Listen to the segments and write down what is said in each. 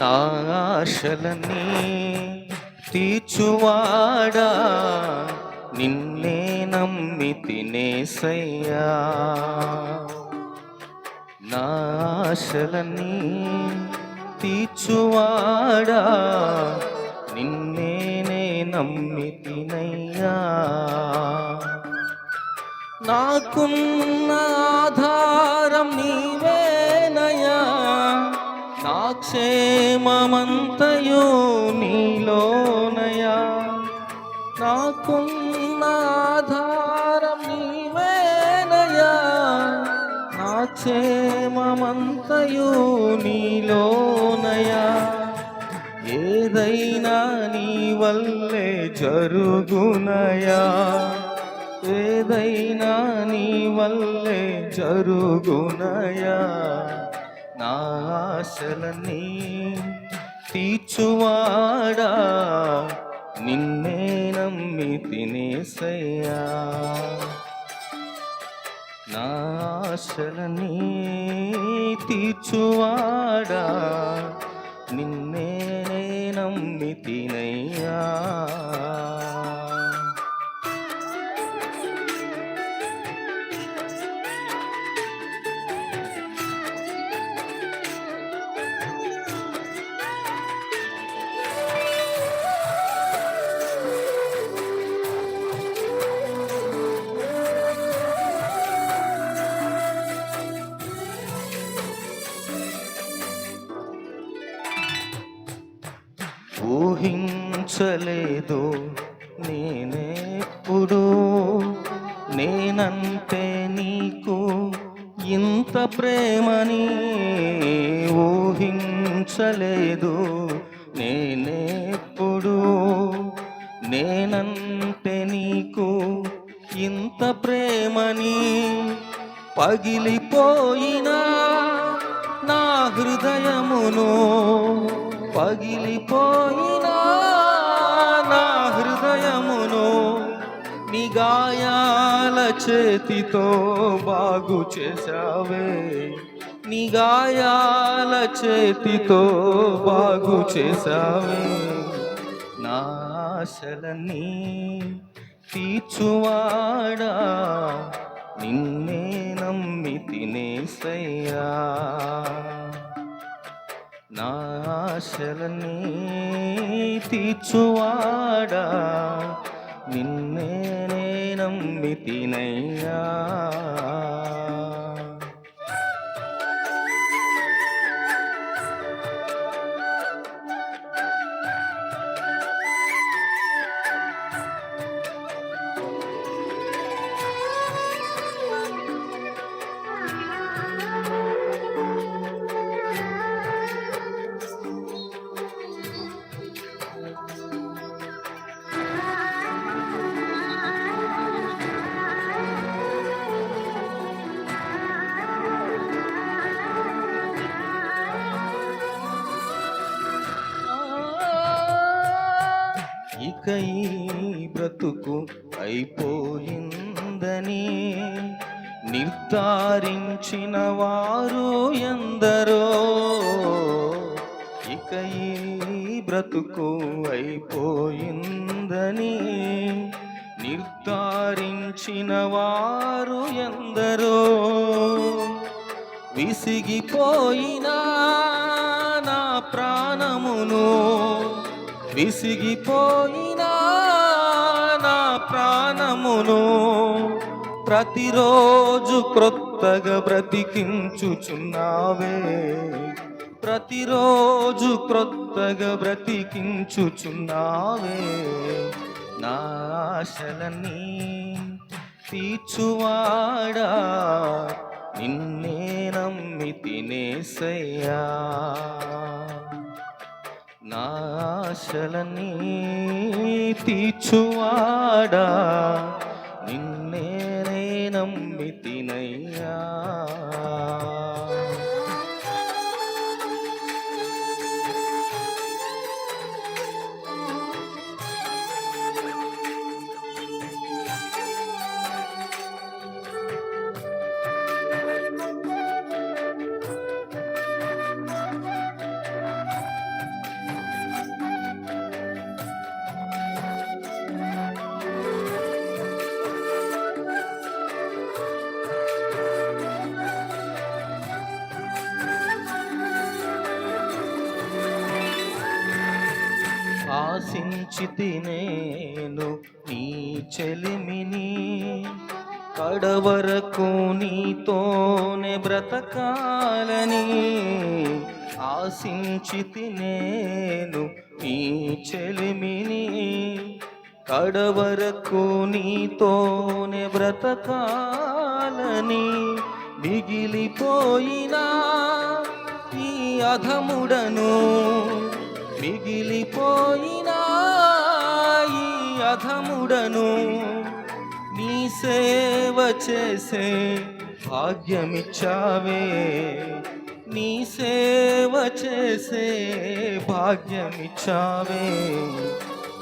నా ఆశలన్నీ తీర్చువాడా? నిన్నే నమ్మి తినేసయ్యా నా ఆశలన్నీ తీర్చువాడా? నిన్నేనే నమ్మి తినయ్యా నాకున్న ఆధారం నీవే. క్షేమమంతయు నీలోనయా. నాకున్న ఆధారం నీవేనయా. నా క్షేమమంతయు నీలోనయా. ఏదైనా నీ వల్లే జరుగునయా. ఏదైనా నీ వల్లే జరుగునయా. నా ఆశలన్నీ తీర్చువాడా? నిన్నే నమ్మి తినేసయ్యా. నా ఆశలన్నీ తీర్చువాడా? నిన్నే నమ్మి తినయ్యా. ఊహించలేదు నేనేప్పుడు. నేనంటే నీకు ఇంత ప్రేమని ఊహించలేదు నేనేప్పుడు. నేనంటే నీకు ఇంత ప్రేమని పగిలిపోయినా నా హృదయమును పగిలిపోయినా నా హృదయమును నిగాయాల చేతితో బాగు చేశావే. నిగాయాల చేతితో బాగు చేశావే. నా ఆశలన్నీ తీర్చువాడా నిన్నే నమ్మి తినేసయ్యా. నా ఆశలన్నీ తీర్చువాడా నిన్నే నమ్మి తినయ్యా. ఇక బ్రతుకు అయిపోయిందని నిర్ధారించిన వారు ఎందరో. ఇక ఈ బ్రతుకు అయిపోయిందని నిర్ధారించిన వారు ఎందరో. విసిగిపోయినా నా ప్రాణమును విసిగిపోయినా ప్రాణమును ప్రతిరోజు క్రొత్తగా బ్రతికించుచున్నావే. ప్రతిరోజు క్రొత్తగా బ్రతికించుచున్నావే. నా ఆశలన్నీ తీర్చువాడా నిన్నే నమ్మి తినేసయ్యా. నా ఆశలన్నీ తీర్చువాడా ఆశించితి నేను నీ చెలిమిని. కడవరకు నీతోనే బ్రతకాలని ఆశించితి నేను నీ చెలిమిని. కడవరకు నీతోనే బ్రతకాలని మిగిలిపోయినా ఈ అధముడను మిగిలిపోయిన ఈ నీ సేవ చేసే భాగ్యమిచ్చావే. నీ సేవ చేసే భాగ్యమిచ్చావే.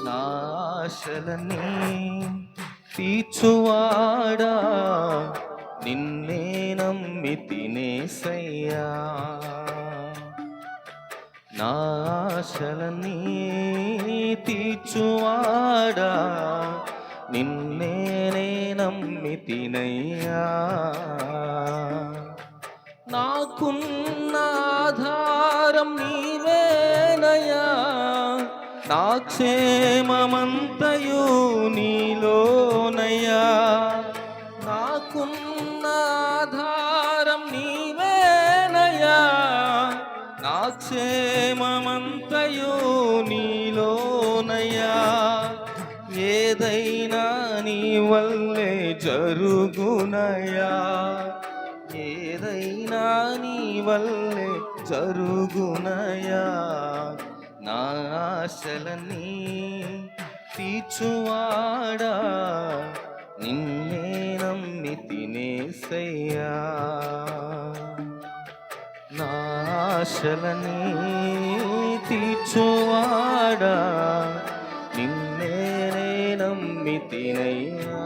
నాశలని తీర్చువాడా. నిన్నే నమ్మి తినేసయ్యా. నా తీర్చువాడా నిన్నేనే నమ్మి తినయ్యా. నాకున్న నీవేనయ్యా. నా క్షేమమంతయు నీలోనయ్యా. క్షేమమంతయు నీలోనయ్యా. ఏదైనా నీ వల్లే జరుగునయా ఏదైనా నీ వల్లే జరుగునయా నా ఆశలన్నీ తీర్చువాడా. నిన్నే నమ్మి తినేసయ్యా. నాశలని తీర్చువాడా నిన్నే నమ్మి తినయ్యా.